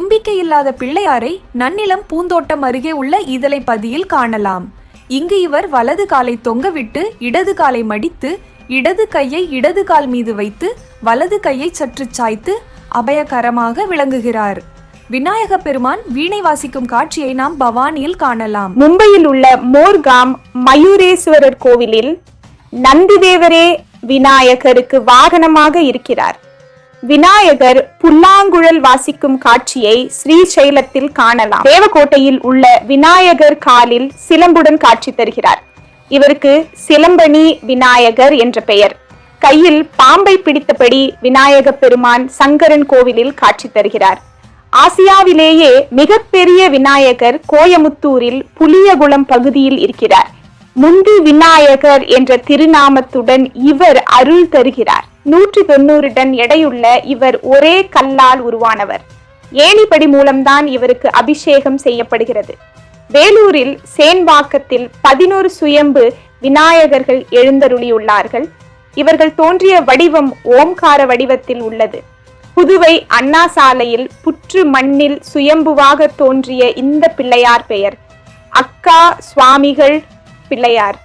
தும்பிக்கை இல்லாத பிள்ளையாரை நன்னிலம் பூந்தோட்டம் அருகே உள்ள இதழைப்பதியில் காணலாம். இங்கு இவர் வலது காலை தொங்கவிட்டு இடது காலை மடித்து இடது கையை இடது கால் மீது வைத்து வலது கையை சற்று சாய்த்து அபயகரமாக விளங்குகிறார். விநாயக பெருமான் வீணை வாசிக்கும் காட்சியை நாம் பவானியில் காணலாம். மும்பையில் உள்ள மோர்காம் மயூரேஸ்வரர் கோவிலில் நந்திதேவரே விநாயகருக்கு வாகனமாக இருக்கிறார். விநாயகர் புல்லாங்குழல் வாசிக்கும் காட்சியை ஸ்ரீசைலத்தில் காணலாம். தேவக்கோட்டையில் உள்ள விநாயகர் காலில் சிலம்புடன் காட்சி தருகிறார். இவருக்கு சிலம்பணி விநாயகர் என்ற பெயர். கையில் பாம்பை பிடித்தபடி விநாயக பெருமான் சங்கரன் கோவிலில் காட்சி தருகிறார். ஆசியாவிலேயே மிகப்பெரிய விநாயகர் கோயமுத்தூரில் புளியகுளம் பகுதியில் இருக்கிறார். முந்தி விநாயகர் என்ற திருநாமத்துடன் இவர் அருள் தருகிறார். நூற்றி தொண்ணூறு டன் எடையுள்ள இவர் ஒரே கல்லால் உருவானவர். ஏணிப்படி மூலம்தான் இவருக்கு அபிஷேகம் செய்யப்படுகிறது. வேலூரில் சேன்பாக்கத்தில் பதினோரு சுயம்பு விநாயகர்கள் எழுந்தருளியுள்ளார்கள். இவர்கள் தோன்றிய வடிவம் ஓம்கார வடிவத்தில் உள்ளது. புதுவை அண்ணா சாலையில் புற்று மண்ணில் சுயம்புவாக தோன்றிய இந்த பிள்ளையார் பெயர். அக்கா சுவாமிகள் பிள்ளையார்.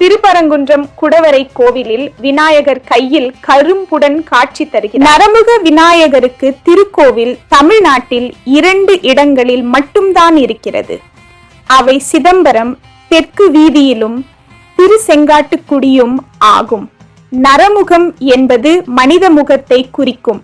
திருப்பரங்குன்றம் குடவரை கோவிலில் விநாயகர் கையில் கரும்புடன் காட்சி தருகிறார். நரமுக விநாயகருக்கு திருக்கோவில் தமிழ்நாட்டில் இரண்டு இடங்களில் மட்டும்தான் இருக்கிறது. அவை சிதம்பரம் தெற்கு வீதியிலும் திருசெங்காட்டுக்குடியும் ஆகும். நரமுகம் என்பது மனித முகத்தை குறிக்கும்.